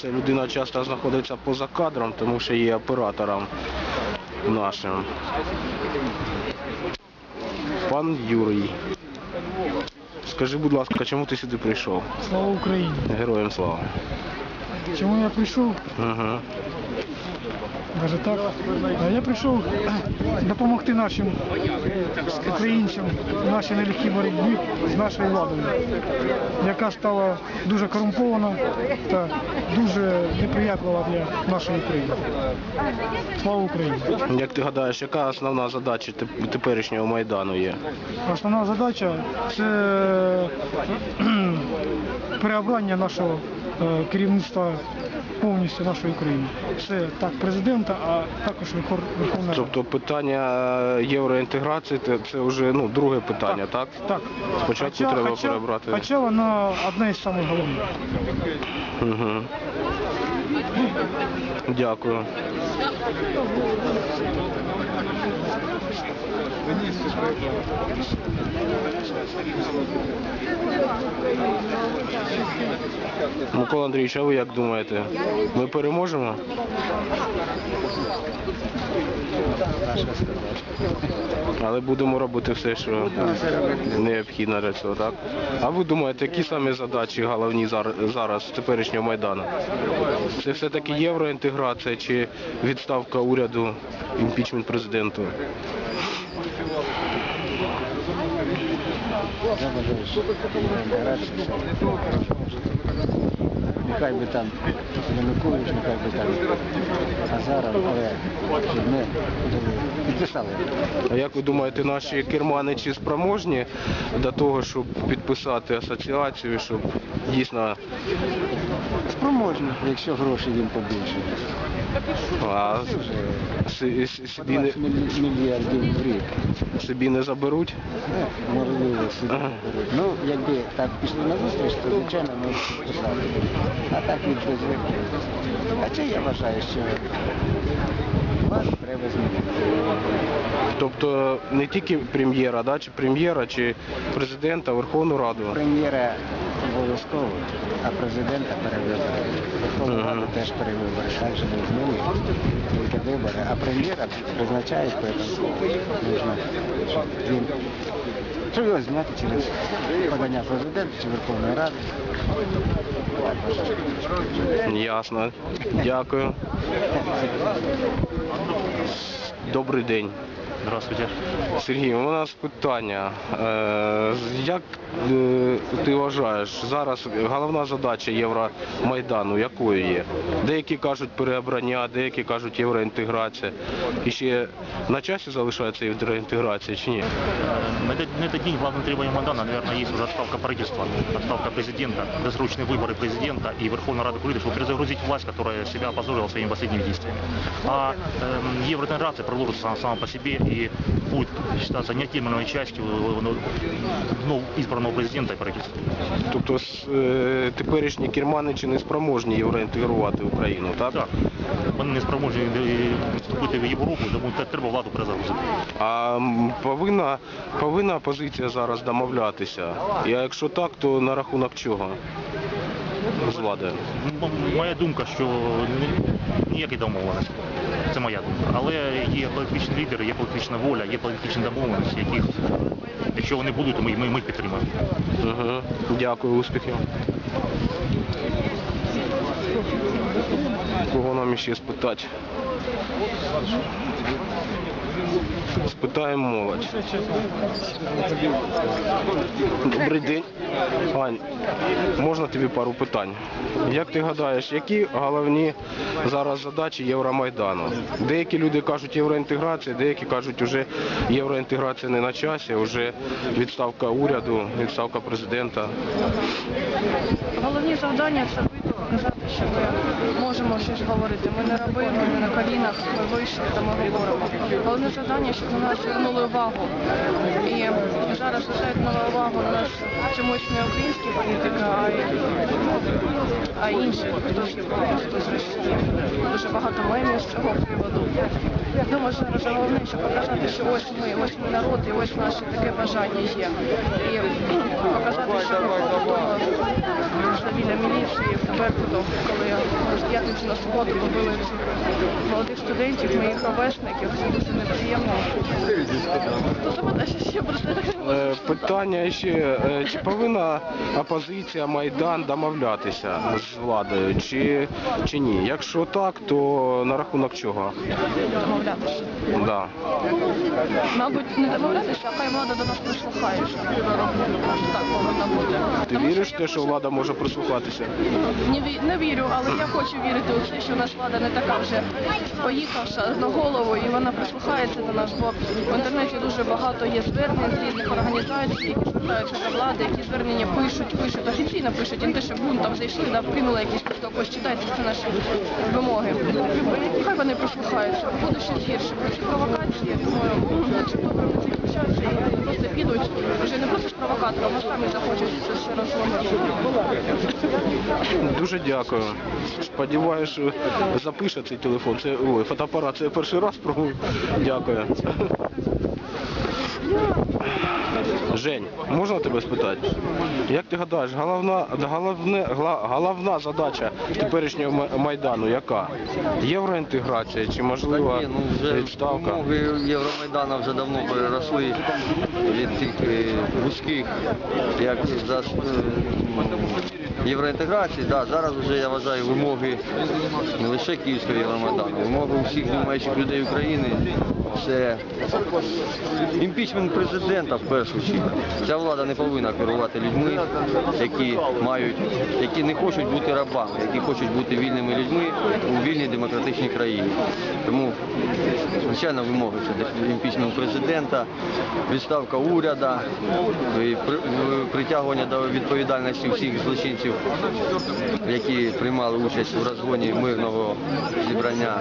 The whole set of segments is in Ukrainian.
Ця людина часто знаходиться поза кадром, тому що є оператором нашим. Пан Юрій. Скажи, будь ласка, чому ти сюди прийшов? Слава Україні! Героям слава. Чому я прийшов? Угу. Даже так. А Я прийшов допомогти нашим українцям в нашій нелегкій боротьбі з нашою владою, яка стала дуже корумпована та дуже неприятлива для нашої країни. Слава Україні! Як ти гадаєш, яка основна задача теперішнього майдану є? Основна задача це переобрання нашого е, керівництва повністю нашої країни. Це так президента, а також Верховна Рада. Тобто питання е, євроінтеграції це, вже ну, друге питання, так? Так. Спочатку треба перебрати. Хоча вона одна із самих головних. Угу. Дякую. Микола Андрійович, а ви як думаєте? Ми переможемо? Але будемо робити все, що необхідно для цього, так? А ви думаєте, які саме задачі головні зараз з теперішнього Майдану? Це все-таки євроінтеграція чи відставка уряду, імпічмент президенту? Я вважаю, що нехай би там Янукович, нехай би там Азаров, але ми підписали. А як ви думаєте, наші керманичі спроможні до того, щоб підписати асоціацію, щоб дійсно Спроможні, якщо гроші їм побільше. А, собі, не, 20 міль- мільярдів в рік. собі не заберуть? Ну, Можливо, собі. Ну, якби так пішли на зустріч, то звичайно ми підписали. А так від без. А це я вважаю, що вас треба змінити. Тобто не тільки прем'єра, да, чи прем'єра, чи президента, Верховну Раду. Прем'єра обов'язково, а президента перевибори. Верховну. Раду теж перевибори, так же не змінюють, тільки вибори. А прем'єра призначають поэтому нужно, щоб він щоб його зняти через подання президента чи Верховної Ради. Ясно. Дякую. Добрий день. Здравствуйте. Сергій, у нас питання. Е, Як е, ти вважаєш, зараз головна задача Євромайдану якою є? Деякі кажуть переобрання, деякі кажуть євроінтеграція. І ще на часі залишається євроінтеграція чи ні? На этот, на этот день главным требованием Майдана, наверное, есть уже отставка правительства, отставка президента, досрочные выборы президента и Верховной Рады Курили, чтобы перезагрузить власть, которая себя опозорила своими последними действиями. А эм, евроинтеграция продолжится сама, сама по себе и будет считаться неотъемлемой частью э, ну, ну, президента и правительства. Тобто е, теперішні керманичі не спроможні євроінтегрувати Україну, так? Так, вони не спроможні е, вступити в Європу, тому те- треба владу перезагрузити. А м, повинна, повинна опозиція зараз домовлятися. І якщо так, то на рахунок чого? З влади. М- Моя думка, що ні- ніякі домовленості. Це моя думка. Але є політичні лідери, є політична воля, є політичні домовленості, яких, якщо вони будуть, то ми, ми, ми підтримаємо. Угу. Дякую, успіхів. Кого нам ще спитати? Спитаємо молодь. Добрий день. Ань, можна тобі пару питань? Як ти гадаєш, які головні зараз задачі Євромайдану? Деякі люди кажуть євроінтеграція, деякі кажуть, вже євроінтеграція не на часі, вже відставка уряду, відставка президента. Головні завдання це показати, що ми можемо щось говорити. Ми не раби, ми на колінах, ми вийшли та ми говоримо. Головне завдання, щоб на нас звернули увагу. І зараз звертають нову увагу на нас чомусь не українські політики, а, й- а інші, хто з хто з Росії. Дуже багато мемів з цього приводу. Я думаю, що головне, щоб показати, що ось ми, ось ми народ, і ось наше таке бажання є. І показати, що виходить до біля міліції в Беркуту, коли п'ятницю на суботу побили молодих студентів, моїх ровесників. Це дуже неприємно. То запитай ще ще про це. Е, Питання ще, е, чи повинна опозиція Майдан домовлятися з владою, чи, чи ні? Якщо так, то на рахунок чого? Домовлятися. Да. Мабуть, не домовлятися, а хай влада до нас прислухається. Так повинно бути. Ти Тому віриш те, що влада може прислухатися? Не, ві- не вірю, але я хочу вірити у те, що у нас влада не така вже поїхавша на голову, і вона прислухається до нас, бо в інтернеті дуже багато є звернень з різних організацій, які звертаються до влади, звернення пишуть, пишуть, офіційно пишуть, і не те, що бунтом зайшли, да, вкинули якийсь листок, ось читайте, це наші вимоги. Хай вони прислухаються, буде ще гірше. Про ці провокації, думаю, наче добре ми це включаються і вони просто підуть, вже не просто з провокатором, а самі захочуть це все розломити. Дуже дякую. Запише цей телефон. Це ой, фотоапарат. Це я перший раз пробую. Дякую. Жень, можна тебе спитати? Як ти гадаєш, головна, головне, головна задача теперішнього майдану яка? Євроінтеграція чи можливо Ні, ну вже відставка? вимоги Євромайдана вже давно переросли від тих вузьких, як за е, євроінтеграції. Да, зараз вже я вважаю вимоги не лише Київського Євромайдану, вимоги усіх думаючих людей України. Це імпічмент президента в першу чергу. Ця влада не повинна керувати людьми, які мають, які не хочуть бути рабами, які хочуть бути вільними людьми у вільній демократичній країні. Тому, звичайно, вимоги це імпічмент президента, відставка уряду, притягування до відповідальності всіх злочинців, які приймали участь у розгоні мирного зібрання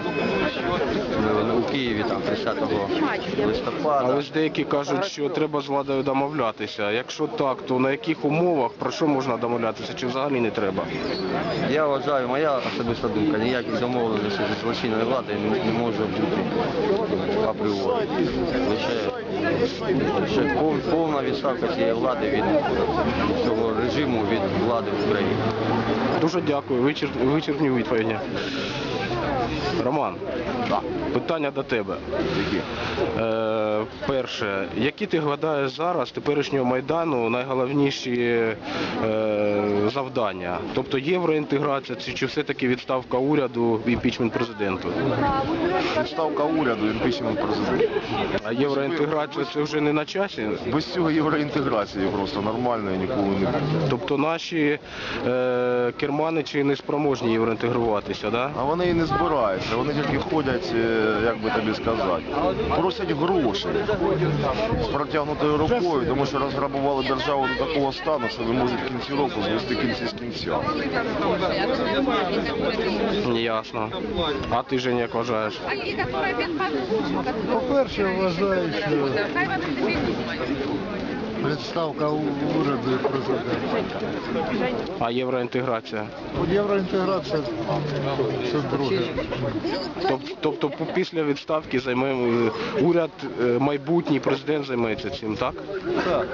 у Києві там 30 листопада. Але ж деякі кажуть, що треба з владою домовлятися. Якщо так, то на яких умовах, про що можна домовлятися, чи взагалі не треба? Я вважаю, моя особиста думка, ніяких домовленостей зі злочинною владою не, може бути апріорі. Лише, лише пов- повна відставка цієї влади від цього режиму, від влади в Україні. Дуже дякую, вичерпні відповіді. Роман, питання до тебе. Е, перше, які ти гадаєш зараз теперішнього майдану найголовніші е, завдання? Тобто євроінтеграція чи, чи все-таки відставка уряду і імпічмент президенту? Відставка уряду, імпічмент президента. А євроінтеграція це вже не на часі? Без цього євроінтеграції просто нормальної ніколи не буде. Тобто наші е, керманичі не спроможні євроінтегруватися, да? А вони і не збираються, вони тільки ходять, е, як би тобі сказати, просять грошей з протягнутою рукою, тому що розграбували державу до такого стану, що не можуть кінці року звести кінці з кінця. Ясно. А ти Женя, як вважаєш? По-перше, вважаю, що відставка у- уряду і президента. А євроінтеграція? Євроінтеграція це друге. Тобто після відставки займе е, уряд, е, майбутній президент займається цим, так? Так.